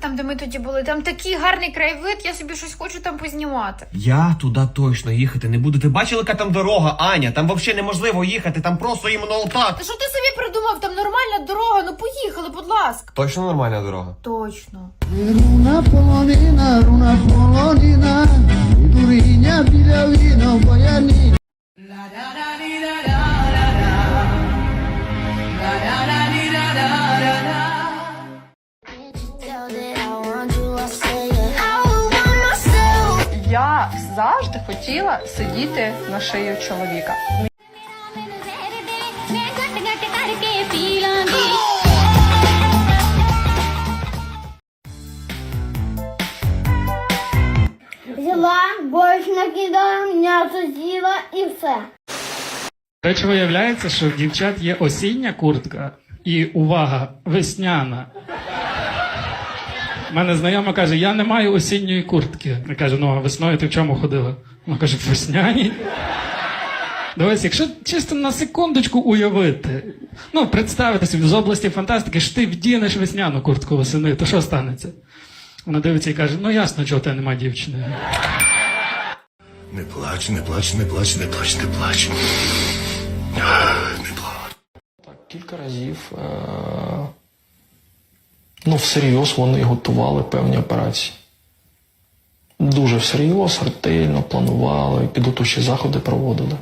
там, де ми тоді були? Там такий гарний краєвид, я собі щось хочу там познімати. Я туди точно їхати не буду. Ти бачила, яка там дорога, Аня? Там взагалі неможливо їхати, там просто іменно отак. Та що ти собі придумав? Там нормальна дорога, ну поїхали, будь ласка. Точно нормальна дорога. Точно. Runa polonina, runa polonina, Idurinya bilavino boyani. Tell завжди хотіла сидіти на шиї чоловіка. Взяла, борщ накидала, м'ясо з'їла і все. До речі, виявляється, що в дівчат є осіння куртка і увага весняна. У мене знайома каже, я не маю осінньої куртки. Я кажу, ну а весною ти в чому ходила? Вона каже, в весняній. Дивись, якщо чисто на секундочку уявити, ну, представити собі з області фантастики, що ти вдінеш весняну куртку восени, то що станеться? Вона дивиться і каже, ну ясно, чого тебе немає дівчини. Не плач, не плач, не плач, не плач, не плач. Не плач. Так, кілька разів. Е- ну, всерйоз вони готували певні операції. Дуже всерйоз, ретельно планували, підготовчі заходи проводили.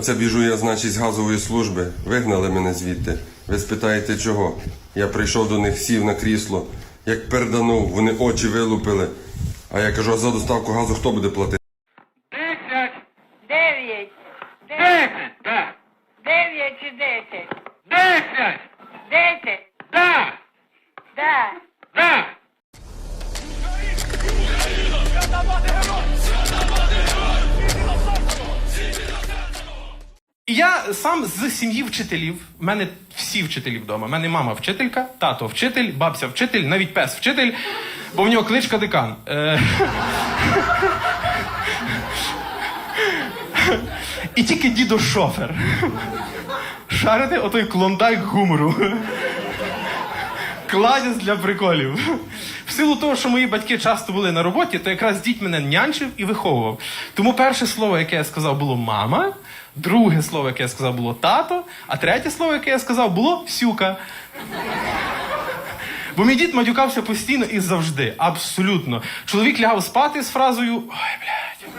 Оце біжу я, значить, з газової служби. Вигнали мене звідти. Ви спитаєте чого? Я прийшов до них, сів на крісло. Як перданув, вони очі вилупили. А я кажу, а за доставку газу хто буде платити? Сам з сім'ї вчителів. У мене всі вчителі вдома. У мене мама вчителька, тато вчитель, бабця вчитель, навіть пес вчитель, бо в нього кличка декан. Е, І тільки дідо шофер. Шарите отой клондайк гумору. Кладязь для приколів. В силу того, що мої батьки часто були на роботі, то якраз дід мене нянчив і виховував. Тому перше слово, яке я сказав, було мама, друге слово, яке я сказав, було тато, а третє слово, яке я сказав, було сюка. Бо мій дід матюкався постійно і завжди. Абсолютно. Чоловік лягав спати з фразою Ой, блядь.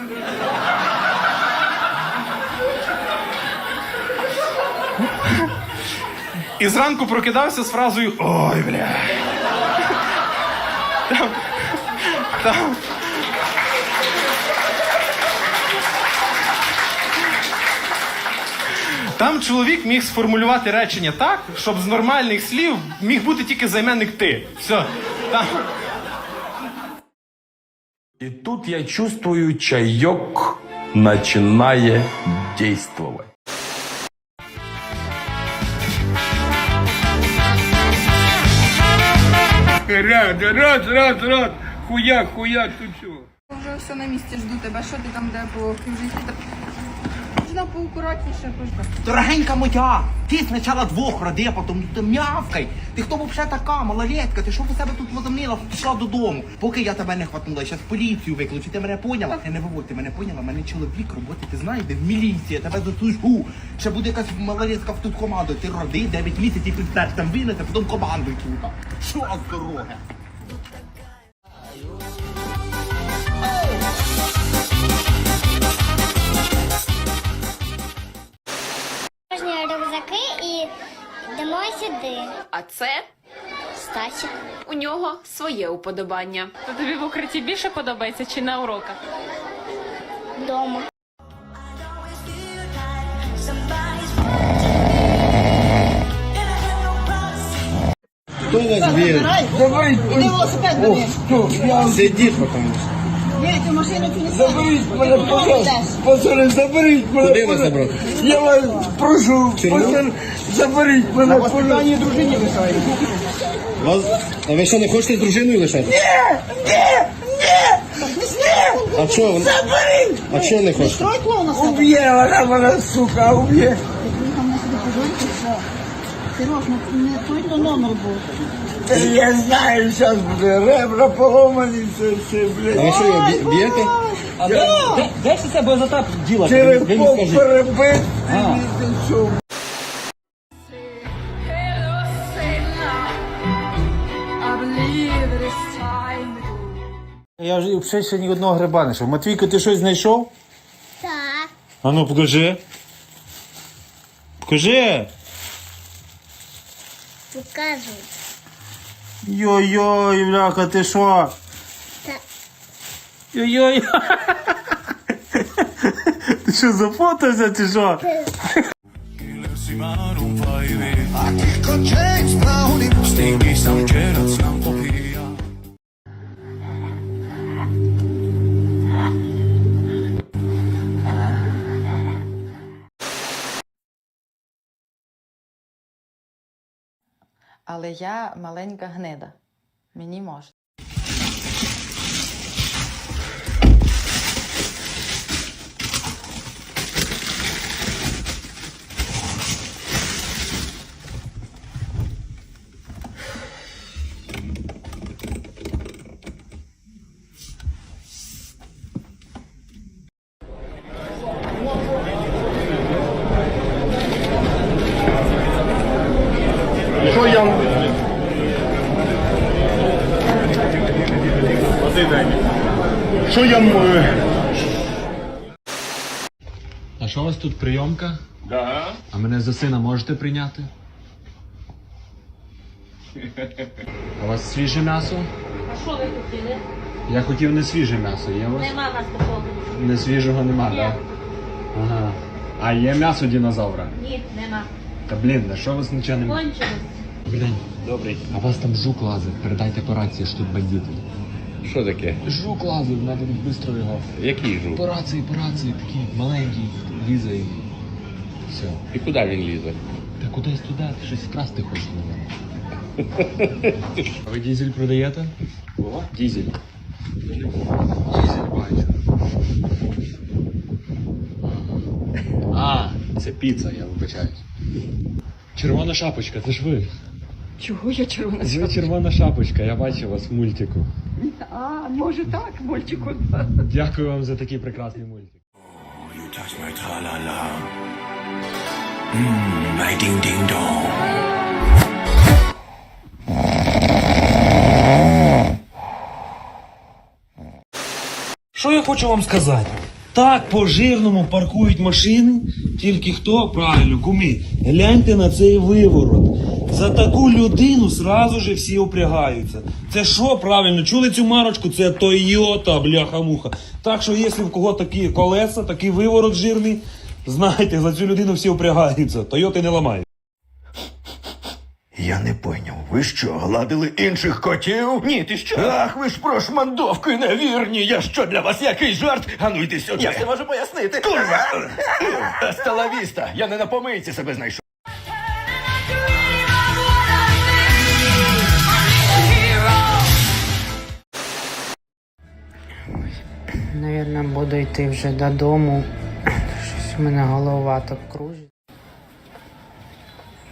І зранку прокидався з фразою Ой, бля. Там, там. Там чоловік міг сформулювати речення так, щоб з нормальних слів міг бути тільки займенник ти. Все. Там. И тут я чувствую, чаек начинает действовать. Раз, раз, раз, раз. Хуяк, хуяк, тут чого? Вже все на місці жду тебе. Що ти там де по кривжисті? Можна поакуратніше трошки. Дорогенька моя, ти спочатку двох роди, а потім ти м'явкай. Ти хто взагалі така, малолетка? Ти що в себе тут возомнила? Пішла додому. Поки я тебе не хватнула, зараз поліцію викличу. Ти мене поняла? Не виводь, ти мене поняла? Мене чоловік роботи, ти знаєш, де в міліції, я тебе заслужу. Ще буде якась малолетка в тут команду. Ти роди 9 місяців і там винесе, потім командуй тут. Що з дороги? Йдемо. А це Стасік. у нього своє уподобання. То тобі в укритті більше подобається чи на уроках? Дома. Кто вас верит? Давай, иди велосипед Сидит потому что. Заберіть мене, пожалуйста. Пацани, заберіть мене. Куди вас забрати? Я вас прошу, пацани, заберіть мене, пожалуйста. дружині лишаєте. А ви що, не хочете з дружиною лишати? Ні, ні, ні, А чого? заберіть. А чого не хочете? Уб'є вона мене, сука, уб'є. Та я знаю, зараз буде ребра поломані, це все, блядь. А ви що, його б'є- б'єте? Де ж це за так діло? Черепок перебитий, ти що? Я вже взагалі ще ні одного гриба не знайшов. Матвійко, ти щось знайшов? Так. А ну покажи. Покажи. Покажу. Йой-йой, бляха, ти що? Так. Йой-йой. Ти що, зафотався чи що? Але я маленька гнида. Мені можна. Що я? Що я... е, А що у вас тут прийомка? Да. А мене за сина можете прийняти? А У вас свіже м'ясо? А що ви хотіли? Я хотів не свіже м'ясо. Є у вас? Нема нас такого. Не свіжого нема, так? Да? Ага. А є м'ясо динозавра? Ні, нема. Та блін, на що у вас нічого немає? Кончилось. Блін, добрий. А вас там жук лазить. Передайте по рації, що тут бандити. Що таке? Жук лазить, треба тут швидко його. Який жук? По рації, по рації, такий маленький, лізе і все. І куди він лізе? Та кудись туди, ти щось вкрасти хочеш, мабуть. А ви дізель продаєте? О, дізель. Дізель бачу. А, це піца, я вибачаюсь. Червона шапочка, це ж ви. Чого я червона? Ви червона шапочка, я бачив вас в мультику. А, може так, мальчику. Дякую вам за такий прекрасний мультик. Що я хочу вам сказати? Так по жирному паркують машини, тільки хто правильно, куми, гляньте на цей виворот. За таку людину зразу же всі опрягаються. Це що правильно? Чули цю марочку? Це Тойота, бляха-муха. Так що, якщо в кого такі колеса, такий виворот жирний, знайте, за цю людину всі опрягаються. Тойоти не ламають. Я не поняв, ви що, гладили інших котів? Ні, ти що? Ах, ви ж прошмандовки невірні. Я що для вас який жарт? А ну йди сюди. Я все можу пояснити. Курва! Сталавіста, я не на помийці себе знайшов. Навірно, буду йти вже додому. Щось у мене голова так кружить.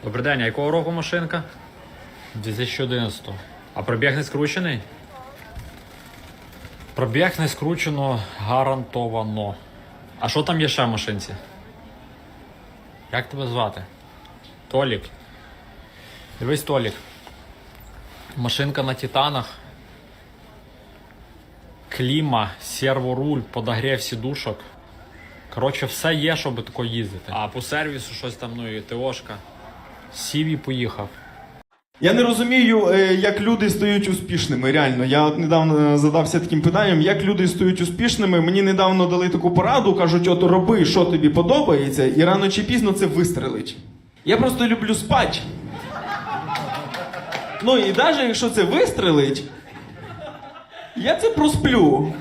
Добрий день, а якого року машинка? 2011. А пробіг не скручений? Пробіг не скручено гарантовано. А що там є ще в машинці? Як тебе звати? Толік. Дивись, Толік. Машинка на титанах. Кліма, серворуль, подогрів сідушок. Коротше, все є, щоб тако їздити. А по сервісу щось там, ну і ТОшка. Сів і поїхав. Я не розумію, е, як люди стають успішними. Реально, я от недавно е, задався таким питанням, як люди стають успішними. Мені недавно дали таку пораду, кажуть, от роби, що тобі подобається, і рано чи пізно це вистрелить. Я просто люблю спати. Ну і навіть якщо це вистрелить, я це просплю.